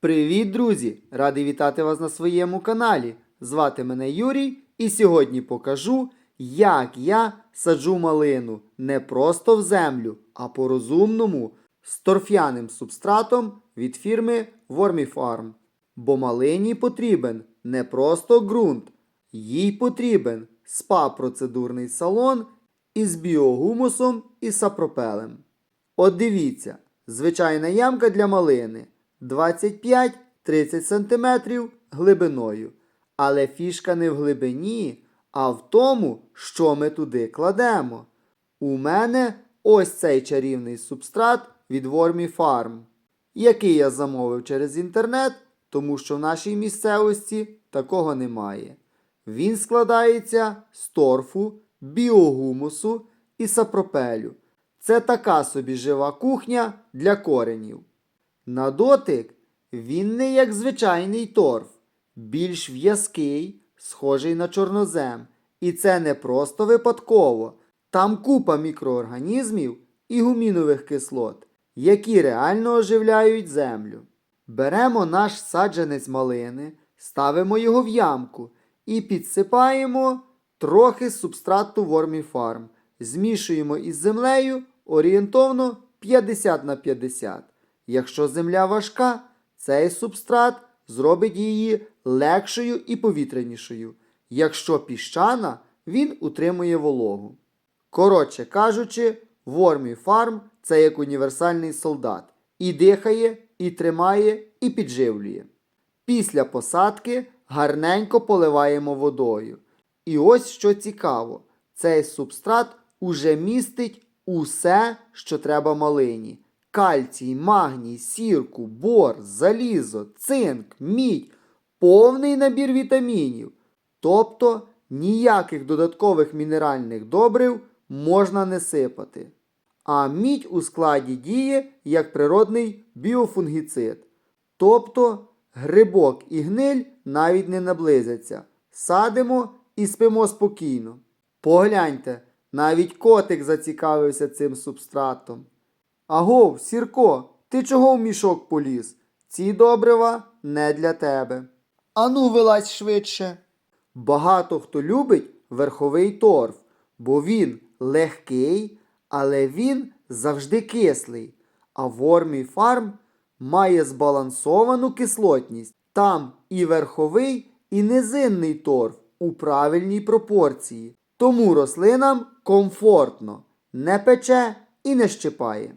Привіт, друзі! Радий вітати вас на своєму каналі. Звати мене Юрій, і сьогодні покажу, як я саджу малину не просто в землю, а по-розумному з торф'яним субстратом від фірми Wormyfarm. Бо малині потрібен не просто ґрунт, їй потрібен спа-процедурний салон із біогумусом і сапропелем. От дивіться, звичайна ямка для малини 25-30 см глибиною. Але фішка не в глибині, а в тому, що ми туди кладемо. У мене ось цей чарівний субстрат від Wormy Farm, який я замовив через інтернет, тому що в нашій місцевості такого немає. Він складається з торфу, біогумусу і сапропелю. Це така собі жива кухня для коренів. На дотик він не як звичайний торф, більш в'язкий, схожий на чорнозем. І це не просто випадково. Там купа мікроорганізмів і гумінових кислот, які реально оживляють землю. Беремо наш саджанець малини, ставимо його в ямку і підсипаємо трохи субстрату Wormyfarm. Змішуємо із землею орієнтовно 50 на 50. Якщо земля важка, цей субстрат зробить її легшою і повітрянішою. Якщо піщана, він утримує вологу. Коротше кажучи, Wormyfarm – це як універсальний солдат. І дихає, і тримає, і підживлює. Після посадки гарненько поливаємо водою. І ось що цікаво: цей субстрат уже містить усе, що треба малині: кальцій, магній, сірку, бор, залізо, цинк, мідь, повний набір вітамінів. Тобто ніяких додаткових мінеральних добрив можна не сипати. А мідь у складі діє як природний біофунгіцид. Тобто грибок і гниль навіть не наблизяться. Садимо і спимо спокійно. Погляньте, навіть котик зацікавився цим субстратом. Агов, Сірко, ти чого в мішок поліз? Ці добрива не для тебе. Ану, вилазь швидше. Багато хто любить верховий торф, бо він легкий, але він завжди кислий. А Вормій Farm має збалансовану кислотність. Там і верховий, і низинний торф у правильній пропорції. Тому рослинам комфортно, не пече і не щипає.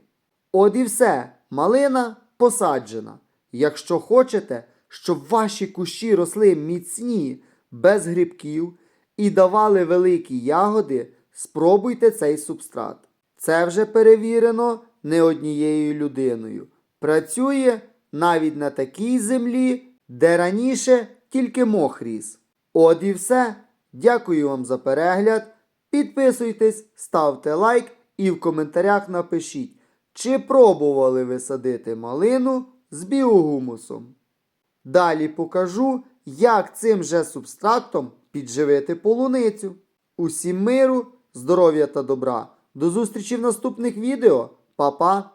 От і все, малина посаджена. Якщо хочете, щоб ваші кущі росли міцні, без грибків і давали великі ягоди, спробуйте цей субстрат. Це вже перевірено не однією людиною. Працює навіть на такій землі, де раніше тільки мох ріс. От і все. Дякую вам за перегляд. Підписуйтесь, ставте лайк і в коментарях напишіть, чи пробували ви садити малину з біогумусом. Далі покажу, як цим же субстратом підживити полуницю. Усім миру, здоров'я та добра. До зустрічі в наступних відео. Па-па!